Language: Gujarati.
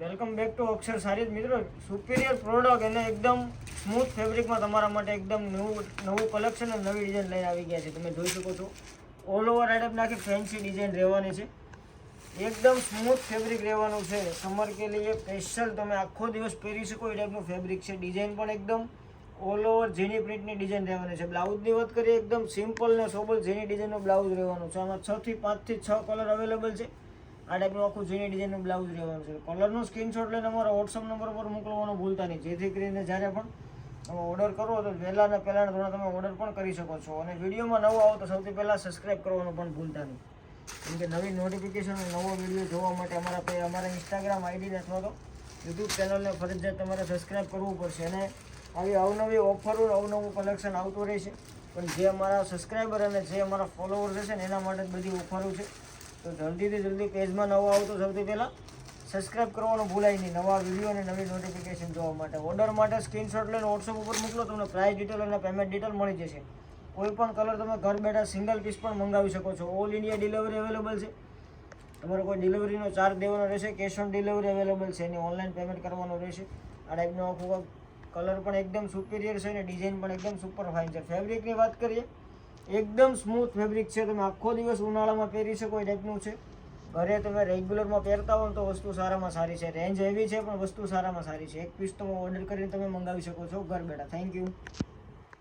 વેલકમ બેક ટુ અક્ષર સારી મિત્રો સુપિરિયર પ્રોડક્ટ અને એકદમ સ્મૂથ ફેબ્રિકમાં તમારા માટે એકદમ નવું નવું કલેક્શન અને નવી ડિઝાઇન લઈને આવી ગયા છે. તમે જોઈ શકો છો ઓલ ઓવર આઈટમ નાખી ફેન્સી ડિઝાઇન રહેવાની છે. એકદમ સ્મૂથ ફેબ્રિક રહેવાનું છે. સમર કે લીએ સ્પેશિયલ તમે આખો દિવસ પહેરી શકો એ ટાઈપનું ફેબ્રિક છે. ડિઝાઇન પણ એકદમ ઓલ ઓવર ઝીણી પ્રિન્ટની ડિઝાઇન રહેવાની છે. બ્લાઉઝની વાત કરીએ, એકદમ સિમ્પલ ને સોબલ ઝીણી ડિઝાઇનનો બ્લાઉઝ રહેવાનું છે. આમાં છથી પાંચથી છ કલર અવેલેબલ છે. આ ટાઈપનું આખું જૂની ડિઝાઇનનું બ્લાઉઝ રહેવાનું છે. કલરનો સ્ક્રીનશોટ લઈને અમારા વોટ્સઅપ નંબર પર મોકલવાનું ભૂલતા નહીં. જેથી કરીને જ્યારે પણ તમે ઓર્ડર કરો તો વહેલા ને પહેલાં તમે ઓર્ડર પણ કરી શકો છો. અને વિડીયોમાં નવો આવો તો સૌથી પહેલાં સબસ્ક્રાઈબ કરવાનું પણ ભૂલતા નહીં. કેમ કે નવી નોટિફિકેશન નવો વીડિયો જોવા માટે અમારા અમારા ઇન્સ્ટાગ્રામ આઈડી અથવા તો યુટ્યુબ ચેનલને ફરજિયાત તમારે સબસ્ક્રાઇબ કરવું પડશે. અને આવી અવનવી ઓફરો અવનવું કલેક્શન આવતું રહેશે. પણ જે અમારા સબસ્ક્રાઈબર અને જે અમારા ફોલોવર્સ હશે ને એના માટે જ બધી ઓફરો છે. તો જલ્દીથી જલ્દી પેજમાં નવો આવો તો સૌથી પહેલાં સબસ્ક્રાઇબ કરવાનું ભૂલાય નહીં. નવા વીડિયો અને નવી નોટિફિકેશન જોવા માટે. ઓર્ડર માટે સ્ક્રીનશોટ લઈને વોટ્સઅપ ઉપર મોકલો, તમને પ્રાઇસ ડિટેલ અને પેમેન્ટ ડિટેલ મળી જશે. કોઈ પણ કલર તમે ઘર બેઠા સિંગલ પીસ પણ મંગાવી શકો છો. ઓલ ઇન્ડિયા ડિલિવરી અવેલેબલ છે. તમારે કોઈ ડિલિવરીનો ચાર્જ દેવાનો રહેશે કેશ ઓન ડિલિવરી અવેલેબલ છે. એની ઓનલાઈન પેમેન્ટ કરવાનું રહેશે. આ ટાઈપનો આખું કલર પણ એકદમ સુપિરિયર છે અને ડિઝાઇન પણ એકદમ સુપર ફાઇન છે. ફેબ્રિકની વાત કરીએ એકદમ સ્મૂથ ફેબ્રિક છે. તમે આખો દિવસ ઉનાળામાં પહેરી શકો એ ટાઈપનું છે. ઘરે તમે રેગ્યુલરમાં પહેરતા હો તો વસ્તુ સારામાં સારી છે. રેન્જ એવી છે, પણ વસ્તુ સારામાં સારી છે. એક પીસ તમે ઓર્ડર કરીને તમે મંગાવી શકો છો. ઘર બેઠા. Thank you